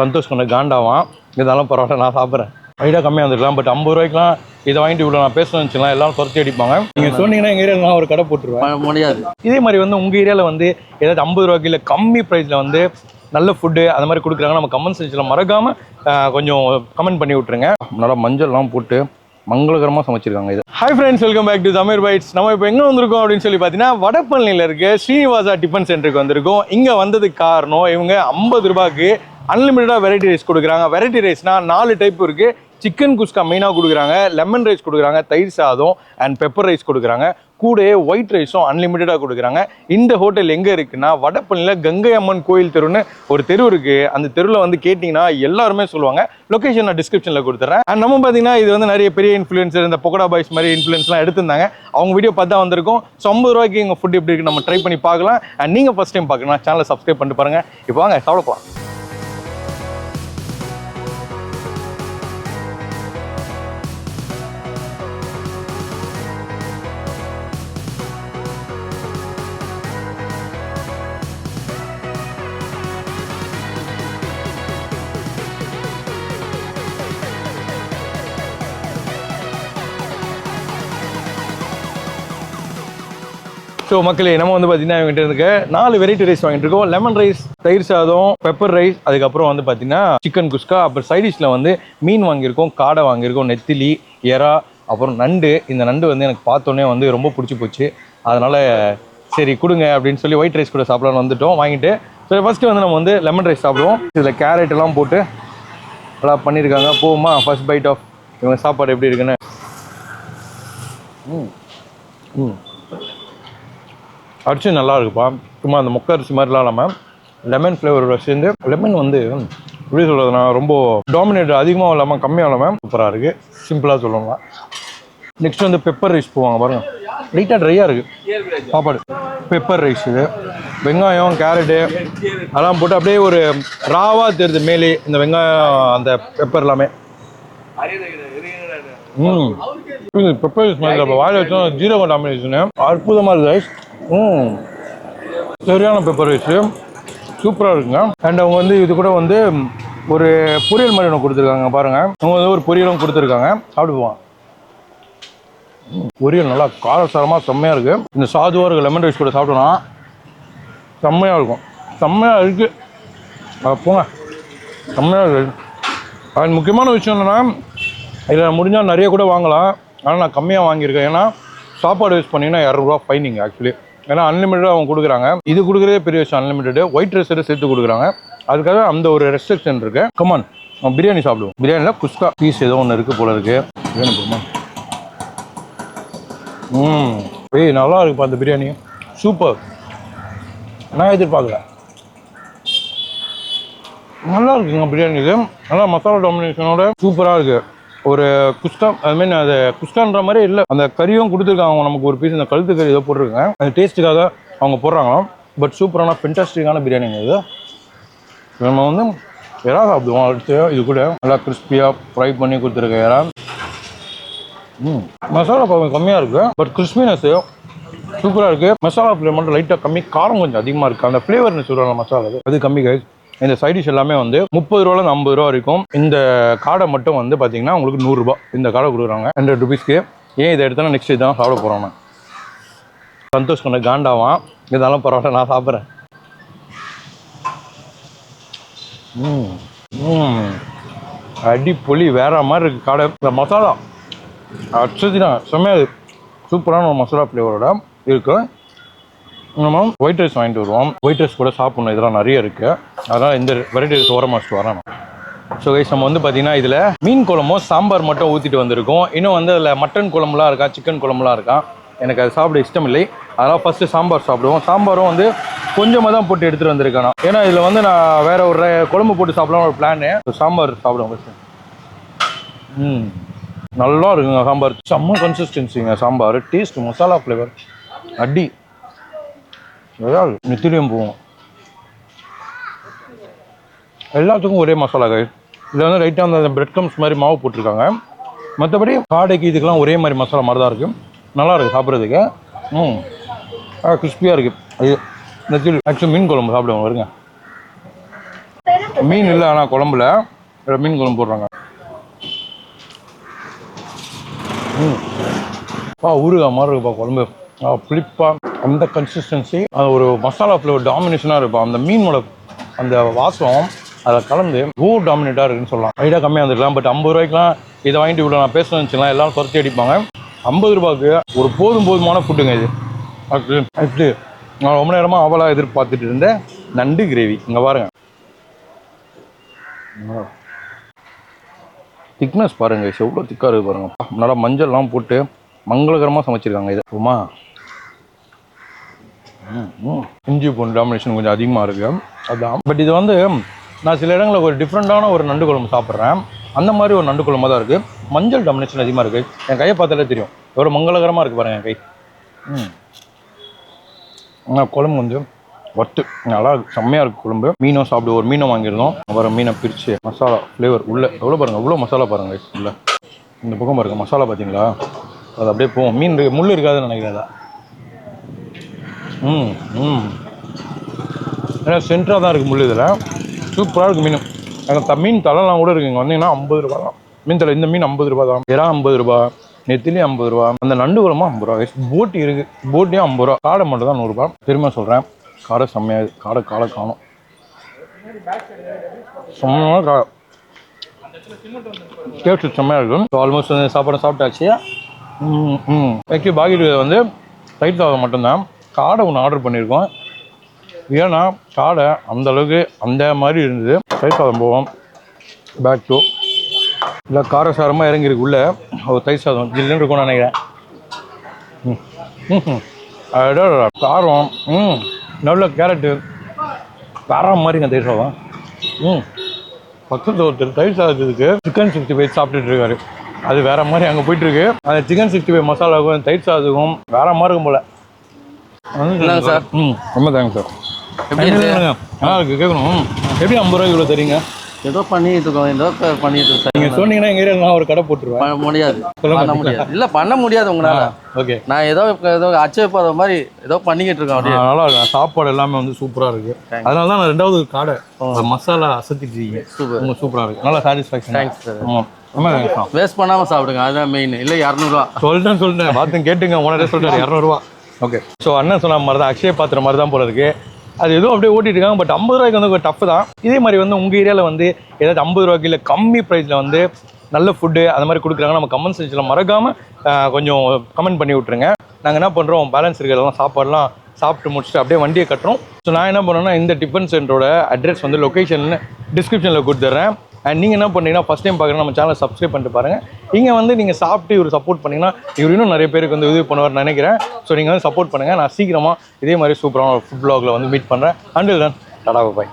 சந்தோஷ் கொஞ்சம் காண்டாவான். இதெல்லாம் பரவாயில்ல நான் சாப்பிட்றேன். ஐடியா கம்மியாக வந்துருக்கலாம் பட் ஐம்பது ரூபாய்க்குலாம் இதை வாங்கிட்டு இவ்வளோ நான் பேசணும்னு வச்சுக்கலாம் எல்லாம் துரத்தி அடிப்பாங்க. நீங்கள் சொன்னீங்கன்னா எங்கள் ஏரியாவில் நான் ஒரு கடை போட்டுருவேன். முடியாது. இதே மாதிரி வந்து உங்கள் ஏரியாவில் வந்து ஏதாச்சும் ஐம்பது ரூபாய்க்கு இல்லை கம்மி ப்ரைஸில் வந்து நல்ல ஃபுட்டு அந்த மாதிரி கொடுக்குறாங்க நம்ம கமெண்ட் செக்ஷனில் மறக்காமல் கொஞ்சம் கமெண்ட் பண்ணி விட்ருங்க நல்லா மஞ்சள்லாம் போட்டு மங்களகரமாக சமைச்சிருக்காங்க இது. Hi friends welcome back to Tamil bites நம்ம இப்போ எங்கே வந்திருக்கோம் அப்படின்னு சொல்லி பார்த்தீங்கன்னா வடபழனியில் இருக்க ஸ்ரீனிவாசா டிஃபன் சென்டருக்கு வந்திருக்கோம். இங்கே வந்ததுக்கு காரணம் இவங்க ஐம்பது ரூபாய்க்கு அன்லிமிட்டடாக வெரைட்டி ரைஸ் கொடுக்குறாங்க. வெரைட்டி ரைஸ்னால் நாலு டைப் இருக்குது சிக்கன் குஸ்கா மெயினாக கொடுக்குறாங்க. லெமன் ரைஸ் கொடுக்குறாங்க. தயிர் சாதம் அண்ட் பெப்பர் ரைஸ் கொடுக்குறாங்க. கூடயே ஒயிட் ரைஸும் அன்லிமிட்டடாக கொடுக்குறாங்க. இந்த ஹோட்டல் எங்கே இருக்குன்னா வடப்பள்ளியில் கங்கை அம்மன் கோயில் தெருன்னு ஒரு தெரு இருக்குது அந்த தெருவில் வந்து கேட்டிங்கன்னா எல்லாருமே சொல்லுவாங்க. லொக்கேஷன் நான் டிஸ்கிரிப்ஷனில் கொடுத்துறேன். அண்ட் நம்ம பார்த்தீங்கன்னா இது வந்து நிறைய பெரிய இன்ஃப்ளூயன்சர் இந்த பொக்கடா பாய்ஸ் மாதிரி இன்ஃப்ளூயன்ஸ்லாம் எடுத்திருந்தாங்க. அவங்க வீடியோ பார்த்தா வந்திருக்கும். ஸோ ஐம்பது ரூபாய்க்கு எங்கள் ஃபுட் எப்படி இருக்குது நம்ம ட்ரை பண்ணி பார்க்கலாம். அண்ட் நீங்கள் ஃபஸ்ட் டைம் பார்க்கணும் சேனலை சப்ஸ்கிரைப் பண்ணிட்டு பாருங்கள் இப்போ வாங்க சாப்பிட போகலாம் ஸோ மக்களே நம்ம வந்து பார்த்தீங்கன்னா இவங்ககிட்ட இருக்க நாலு வெரைட்டி ரைஸ் வாங்கிட்டு இருக்கோம். லெமன் ரைஸ் தயிர் சாதம் பெப்பர் ரைஸ் அதுக்கப்புறம் வந்து பார்த்தீங்கன்னா சிக்கன் குஸ்கா அப்புறம் சைடிஷில் வந்து மீன் வாங்கியிருக்கோம் காடை வாங்கியிருக்கோம் நெத்திலி எறா அப்புறம் நண்டு. இந்த நண்டு வந்து எனக்கு பார்த்தோன்னே வந்து ரொம்ப பிடிச்சி போச்சு. அதனால் சரி கொடுங்க அப்படின்னு சொல்லி ஒயிட் ரைஸ் கூட சாப்பிடலாம்னு வந்துட்டோம். வாங்கிட்டு ஸோ ஃபஸ்ட்டு வந்து நம்ம வந்து லெமன் ரைஸ் சாப்பிடுவோம். இதில் கேரட் எல்லாம் போட்டு நல்லா பண்ணியிருக்காங்க போகுமா? ஃபர்ஸ்ட் பைட் ஆஃப் இவங்க சாப்பாடு எப்படி இருக்குன்னு? ம் ம். அரிசி நல்லா இருக்குப்பா சும்மா அந்த மொக்க அரிசி மாதிரிலாம் இல்லாமல் லெமன் ஃப்ளேவரோட சேர்ந்து லெமன் வந்து எப்படி சொல்கிறதுனா ரொம்ப டாமினேட் அதிகமாக இல்லாமல் கம்மியாக இல்லாமல் சூப்பராக இருக்குது சிம்பிளாக சொல்லுவாங்க நெக்ஸ்ட் வந்து பெப்பர் ரைஸ் போவாங்க பாருங்கள் லைட்டாக ட்ரையாக இருக்குது சாப்பாடு. பெப்பர் ரைஸ் இது. வெங்காயம் கேரட்டு அதெல்லாம் போட்டு அப்படியே ஒரு ராவாக தெரியுது மேலே இந்த வெங்காயம் அந்த பெப்பர் எல்லாமே. ம். பெப்பர் ரைஸ் மாதிரி வாயில் வச்சோம் ஜீரோ டாமினேஷன் அற்புதமாக இருக்குது ரைஸ் ம். சரியான பெப்பர் ரைஸு சூப்பராக இருக்குங்க. அண்ட் அவங்க வந்து இது கூட வந்து ஒரு பொரியல் மாதிரி ஒன்று கொடுத்துருக்காங்க பாருங்கள் அவங்க வந்து ஒரு பொரியலும் கொடுத்துருக்காங்க. சாப்பிடுவான் பொரியல் நல்லா காரசாரமாக செம்மையாக இருக்குது இந்த சாதுவாக இருக்க லெமன் ரைஸ் கூட சாப்பிட்டோன்னா செம்மையாக இருக்கும். செம்மையாக இருக்குது போங்க. செம்மையாக இருக்குது அது முக்கியமான விஷயம் என்னென்னா இதில் முடிஞ்சால் நிறைய கூட வாங்கலாம். ஆனால் நான் கம்மியாக வாங்கியிருக்கேன். ஏன்னா சாப்பாடு யூஸ் பண்ணிங்கன்னா இரநூறுவா ஃபைனிங் ஆக்சுவலி ஏன்னா அன்லிமிட்டடாக அவங்க கொடுக்குறாங்க. இது கொடுக்குறதே பெரிய விஷயம். அன்லிமிட்டடு ஒயிட் ரைஸோட சேர்த்து கொடுக்குறாங்க. அதுக்காக அந்த ஒரு ரெஸ்ட்ரிக்ஷன் இருக்கு. கமான் பிரியாணி சாப்பிடுவோம். பிரியாணியில் குஸ்கா பீஸ் ஏதோ ஒன்று இருக்குது போல இருக்குது பிரியாணி போமா ம். ஏய் நல்லா இருக்குப்பா அந்த பிரியாணி. சூப்பர் நான் எதிர்பார்க்கல. நல்லா இருக்குங்க பிரியாணி இது. நல்லா மசாலா டாமினேஷனோட சூப்பராக இருக்குது ஒரு குஸ்கா ஐ மீன் அது குஸ்கான்ற மாதிரி இல்லை. அந்த கறியும் கொடுத்துருக்காங்க அவங்க நமக்கு ஒரு பீஸ் இந்த கழுத்து கறி ஏதோ போட்டிருக்காங்க. அந்த டேஸ்ட்டுக்காக அவங்க போடுறாங்களாம். பட் சூப்பரான ஃபென்டாஸ்டிக்கான பிரியாணிங்க இது. நம்ம வந்து இறா சாப்பிடுவோம். அடுத்து இது கூட நல்லா கிறிஸ்பியாக ஃப்ரை பண்ணி கொடுத்துருக்க இறா ம். மசாலா கொஞ்சம் கம்மியாக இருக்குது பட் கிறிஸ்பினஸ் சூப்பராக இருக்குது மசாலா ஃப்ளேவர் மட்டும் லைட்டாக கம்மி. காரம் கொஞ்சம் அதிகமாக இருக்குது அந்த ஃப்ளேவர்னு சொல்கிறாங்க மசாலா அது. அது கம்மி கைஸ் இந்த சைடிஷ் எல்லாமே வந்து முப்பது ரூபாலேருந்து ஐம்பது ரூபா வரைக்கும். இந்த காடை மட்டும் வந்து பார்த்தீங்கன்னா உங்களுக்கு நூறுரூபா இந்த காடை கொடுக்குறாங்க. ஹண்ட்ரட் ருபீஸ்க்கு ஏன் இதை எடுத்தோன்னா நெக்ஸ்ட் இதான் சாப்பிட போகிறோம் நான் சந்தோஷ் கொஞ்சம் காண்டாவான். இதெல்லாம் பரவாயில்ல நான் சாப்பிட்றேன். அடி பொலி வேற மாதிரி இருக்குது காடை. இந்த மசாலா. அச்சதினா செம்மையாது சூப்பரான ஒரு மசாலா ஃப்ளேவரோட இருக்குது நம்ம ஒயிட் ரைஸ் வாங்கிட்டு வருவோம். ஒயிட் ரைஸ் கூட சாப்பிடணும். இதெல்லாம் நிறைய இருக்குது அதனால் இந்த வெரைட்டி ரைஸ் ஓரமாக வரணும் ஸோ கைஸ் நம்ம வந்து பார்த்தீங்கன்னா இதில் மீன் குழம்பும் சாம்பார் மட்டும் ஊற்றிட்டு வந்திருக்கோம். இன்னும் வந்து அதில் மட்டன் குழம்புலாம் இருக்கா சிக்கன் குழம்புலாம் இருக்கா? எனக்கு அது சாப்பிட இஷ்டம் இல்லை அதனால் ஃபஸ்ட்டு சாம்பார் சாப்பிடுவோம். சாம்பாரும் வந்து கொஞ்சமாக தான் போட்டு எடுத்துகிட்டு வந்திருக்கேன் நான். ஏன்னா இதில் வந்து நான் வேற ஒரு குழம்பு போட்டு சாப்பிடலாம் ஒரு பிளானு சாம்பார் சாப்பிடுவோம் ஃபஸ்ட்டு ம். நல்லா இருக்குங்க சாம்பார். செம்ம கன்சிஸ்டன்சிங்க சாம்பார். டேஸ்ட் மசாலா ஃப்ளேவர் அடி. ஏதாவது நித்திரியம் போவோம். எல்லாத்துக்கும் ஒரே மசாலா கை இதில் வந்து லைட்டாக அந்த பிரெட் கம்ஸ் மாதிரி மாவு போட்டிருக்காங்க. மற்றபடி காடைக்கு இதுக்கெல்லாம் ஒரே மாதிரி மசாலா மாதிரி தான் இருக்குது நல்லா இருக்குது சாப்பிட்றதுக்கு. ம். ஆ கிறிஸ்பியாக இருக்குது அது நெத்திலி ஆக்சுவலி மீன் குழம்பு சாப்பிடுவோம் வருங்க மீன் இல்லை ஆனால் குழம்புல மீன் குழம்பு போடுறாங்க. ம். பா ஊறுகாய் மாதிரி இருக்குப்பா குழம்பு. ஆ, புளிப்பா அந்த கன்சிஸ்டன்சி அது ஒரு மசாலா ஃப்ளேவர் டாமினேஷனாக இருக்கும். அந்த மீனோட அந்த வாசம் அதில் கலந்து ஓ டாமினேட்டாக இருக்குன்னு சொல்லலாம். ஐடியா கம்மியாக இருந்திருக்கலாம் பட் ஐம்பது ரூபாய்க்குலாம் இதை வாங்கிட்டு இவ்வளோ நான் பேசணும்னு வச்சுக்கலாம் எல்லாம் சுரத்தி அடிப்பாங்க. ஐம்பது ரூபாய்க்கு ஒரு போதும் போதுமான ஃபுட்டுங்க இது. அது அது நான் ரொம்ப நேரமாக அவலாக எதிர்பார்த்துட்டு இருந்தேன். நண்டு கிரேவி இங்கே பாருங்க. திக்னஸ் பாருங்க எவ்வளோ திக்காக இருக்குது பாருங்க. நல்லா மஞ்சள்லாம் போட்டு மங்களகரமாக சமைச்சிருக்காங்க இது. உமா இஞ்சி பூண்டு டாமினேஷன் கொஞ்சம் அதிகமாக இருக்கு. அதுதான் பட் இது வந்து நான் சில இடங்களில் ஒரு டிஃப்ரெண்ட்டான ஒரு நண்டு குழம்பு சாப்பிட்றேன். அந்த மாதிரி ஒரு நண்டு குழம்பு தான் இருக்குது மஞ்சள் டாமினேஷன் அதிகமாக இருக்குது என் கையை பார்த்தாலே தெரியும். எவ்வளோ மங்களகரமாக இருக்குது பாருங்கள் என் கை. ம். ஆனால் குழம்பு வந்து ஒத்து நல்லா செம்மையாக இருக்குது குழம்பு. மீனும் சாப்பிடு ஒரு மீனை வாங்கியிருந்தோம். அப்புறம் மீனை பிரித்து மசாலா ஃப்ளேவர் உள்ளே எவ்வளோ பாருங்கள் எவ்வளோ மசாலா பாருங்கள் உள்ளே. இந்த பக்கம் பாருங்கள் மசாலா பார்த்தீங்களா? அது அப்படியே போகும். மீன் இருக்கு முள் இருக்காதுன்னு நினைக்கிறேன். அதான். ம் ம். ஏன்னா சென்டராக தான் இருக்குது முள் இதில். சூப்பராக இருக்குது மீன். எனக்கு த மீன் தலைலாம் கூட இருக்குது இங்கே வந்தீங்கன்னா ஐம்பது ரூபா தான். மீன் தலை இந்த மீன் ஐம்பது ரூபா தான். இறா ஐம்பது ரூபா நெத்திலி ஐம்பது ரூபா அந்த நண்டு குழம்பு ஐம்பது ரூபா. போட்டி இருக்குது போட்டியும் ஐம்பது ரூபா. காடை மட்டும் தான் நூறுரூபா பெருமை சொல்கிறேன் காடை செம்மையாக காடை காடை காணும். செம்மையான காடை டேஸ்ட் செம்மையாக இருக்கும் ஸோ ஆல்மோஸ்ட் வந்து சாப்பாடு சாப்பிட்டாச்சு. ம் ம். ஆக்சுவலி பாக்கெட் வந்து தயிர் சாதம் மட்டும்தான். காடை ஒன்று ஆர்டர் பண்ணியிருக்கோம் ஏன்னா காடை அந்த அளவுக்கு அந்த மாதிரி இருந்தது. தயிர் சாதம் போவோம். பேக் டூ இல்லை காரசாரமாக இறங்கியிருக்கு உள்ளே. ஒரு தயிர் சாதம். ஜில்லுன்னு இருக்கும்னு நினைக்கிறேன். ம். ம் காரம். ம். நல்ல கேரட்டு. காரம் மாதிரிங்க தயிர் சாதம். ம். பக்கத்தில் ஒருத்தர் தயிர் சாதத்துக்கு சிக்கன் சிக்ஸ்டி ஃபைவ் சாப்பிட்டுட்டு இருக்காரு. அது வேற மாதிரி அங்கே போயிட்டுருக்கு அந்த சிக்கன் சிக்ஸ்டி ஃபைவ் மசாலாவுக்கும் தயிர் சாதத்துக்கும் வேற மாதிரி இருக்கும் போல. என்னங்க சார்? ம் ரொம்ப தேங்க்ஸ் சார். எப்படி? நல்லா இருக்கு கேட்கணும். எப்படி ஐம்பது ரூபாய்க்கு இவ்வளோ தரீங்க? ஏதோ பண்ணிட்டு இருக்கோம். ஏதோ பண்ணிட்டு இருக்கோம். நீங்கள் சொன்னீங்கன்னா எங்கள் ஏரியாவில் நான் ஒரு கடை போட்டுருவேன். பண்ண முடியாது. பண்ண முடியாது. இல்ல பண்ண முடியாது உங்களால. ஓகே. நான் ஏதோ ஏதோ அச்சயப்பாத மாதிரி ஏதோ பண்ணிக்கிட்டு இருக்கோம் அப்படியே. நல்லா சாப்பாடு எல்லாமே வந்து சூப்பராக இருக்கு. அதனால தான் நான் ரெண்டாவது காடை மசாலா அசத்திட்டீங்க சூப்பர். ரொம்ப சூப்பராக இருக்கு. நல்லா சாட்டிஸ்ஃபேக்ஷன் தேங்க்ஸ் சார் வேஸ்ட் பண்ணாம சாப்பிடுங்க. அதுதான் மெயின் இல்ல இரநூறுவா. சொல்லிட்டேன் சொல்லிட்டேன் பார்த்து கேட்டுங்க. உனரே சொல்லிட்டாரு இரநூறுவா. ஓகே ஸோ அண்ணன் சொன்ன மாதிரி தான் அக்ஷய பாத்திரம் மாதிரி தான் போல இருக்கு. அது எதுவும் அப்படியே ஓட்டிட்டு இருக்காங்க பட் ஐம்பது ரூபாய்க்கு வந்து ஒரு டஃப் தான். இதே மாதிரி வந்து உங்கள் ஏரியாவில் வந்து ஏதாச்சும் ஐம்பது ரூபாய்க்கு இல்லை கம்மி ப்ரைஸில் வந்து நல்ல ஃபுட்டு அந்த மாதிரி கொடுக்குறாங்க நம்ம கமெண்ட் செக்ஷனில் மறக்காமல் கொஞ்சம் கமெண்ட் பண்ணி விட்ருங்க நாங்கள் என்ன பண்ணுறோம் பேலன்ஸ் இருக்கிறதெல்லாம் சாப்பாடுலாம் சாப்பிட்டு முடிச்சுட்டு அப்படியே வண்டியை கட்டுறோம். ஸோ நான் என்ன பண்ணேன்னா இந்த டிஃபன் சென்டரோட அட்ரஸ் வந்து லொக்கேஷன் டிஸ்கிரிப்ஷனில் கொடுத்துட்றேன் அண்ட் நீங்கள் என்ன பண்ணீங்கன்னா ஃபஸ்ட் டைம் பார்க்குறேன் நம்ம சேனலை சப்ஸ்கிரைப் பண்ணிட்டு பாருங்கள் இங்கே வந்து நீங்கள் சாப்பிட்டு இவர் சப்போர்ட் பண்ணிங்கன்னா இவர் இன்னும் நிறைய பேருக்கு வந்து உதவி பண்ணுவார் நினைக்கிறேன். ஸோ நீங்கள் வந்து சப்போர்ட் பண்ணுங்கள் நான் சீக்கிரமாக இதே மாதிரி சூப்பரான ஒரு ஃபுட் பிளாகில் வந்து மீட் பண்ணுறேன் அண்டில் தான் டாடா பாய்